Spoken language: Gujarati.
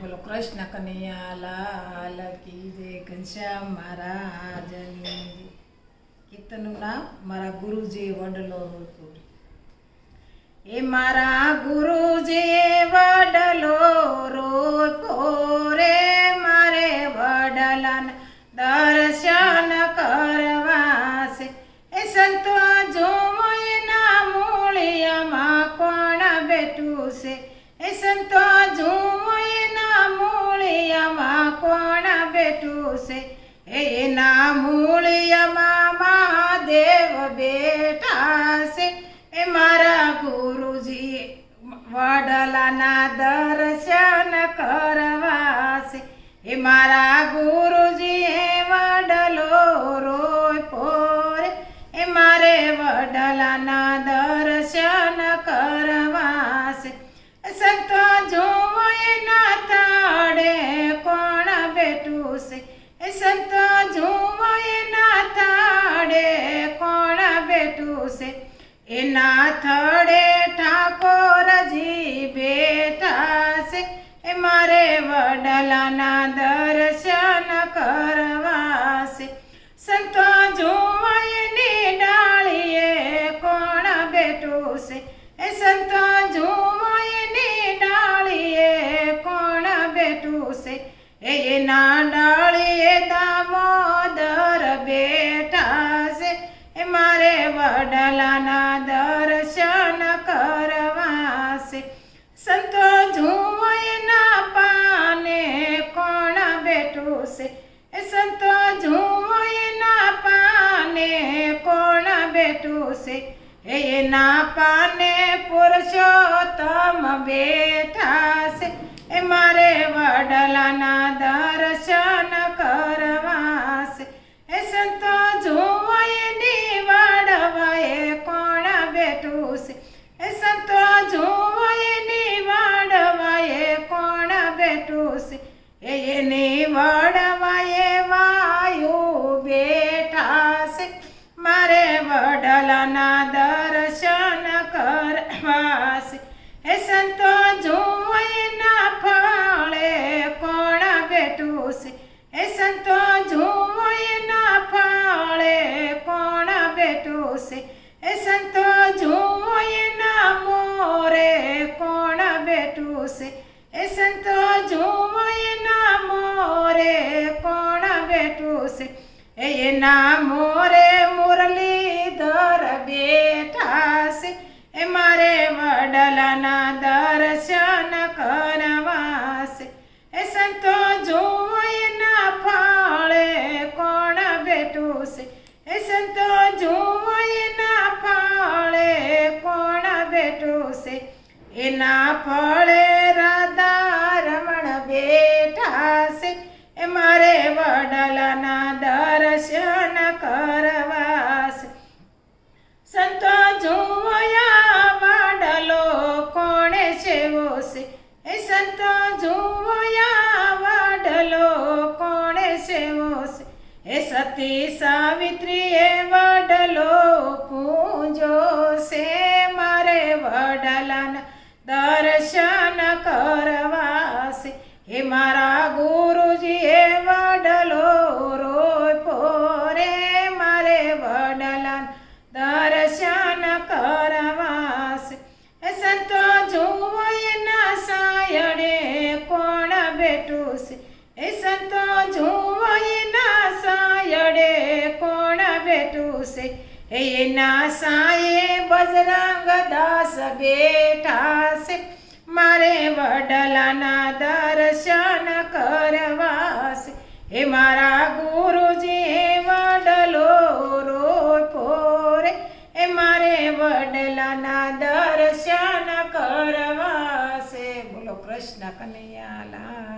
બોલો, કૃષ્ણ કનૈયા લાલ નામ મારા ગુરુજી વડલો એ મારા ગુરુજી વડલો રોયપુરે મારે વડલાના દર્શન કરવા છે એ સંતો જોવો એના મૂળિયામાં કોણ બેઠું છે? એ સંતો જોવો બેઠું છે એના મૂળિયામાં મહાદેવ બેઠા છે એ મારા ગુરુજી વડલાના દર્શન કરવા છે એ મારા ગુરુજી બેઠું એના થડે ઠાકોરજી બેઠા એ મારે વડલાના દર્શન કરવા છે સંતો જોવા એની ડાળીએ કોણ બેઠું છે એ સંતો ને ડાળીએ કોણ બેઠું છે એના વડલાના દર્શન કરવાશે. સંતો એના પાને કોણ બેઠું છે એ સંતો એના પાને કોણ બેઠું છે એના પાને પુરુષોત્તમ બેઠા છે એ મારે વડલાના દર્શન એની વડવાએ વાયુ બેઠા છે મારે વડલાના દર્શન કરવા છે એ સંતો જુઓ એના ફળે કોણ બેઠું છે એ સંતો જુઓ એના ફળે કોણ બેઠું છે એ સંતો જુઓ એના મોરે કોણ બેઠું છે એ સંતો જુઓ ના મોરે કોણ બેઠું છે એ એના મોરે મુરલીધર બેઠા છે એ મારે વડલાના દર્શન કરવા છે એ સંતો જુઓ ના ફાળે કોણ બેઠું છે એ સંતો જુઓ ના ફાળે કોણ બેઠું છે એના ફળે એ સતી સાવિત્રીએ વડલો પૂજો છે મારે વડલાના દર્શન કરવાસી હે મારા ગુરુજીએ વડલો રોય પોરે મારે વડલાના દર્શન કરવાસી એ સંતો, જુઓ એના સાયડે કોણ બેઠું છે? છે એ એના સાયે બજરંગ દાસ બેઠા મારે વડલાના દર્શન કરવા છે હે મારા ગુરુજી વડલો રો પોરે એ મારે વડલાના દર્શન કરવા છે બોલો, કૃષ્ણ કનૈયા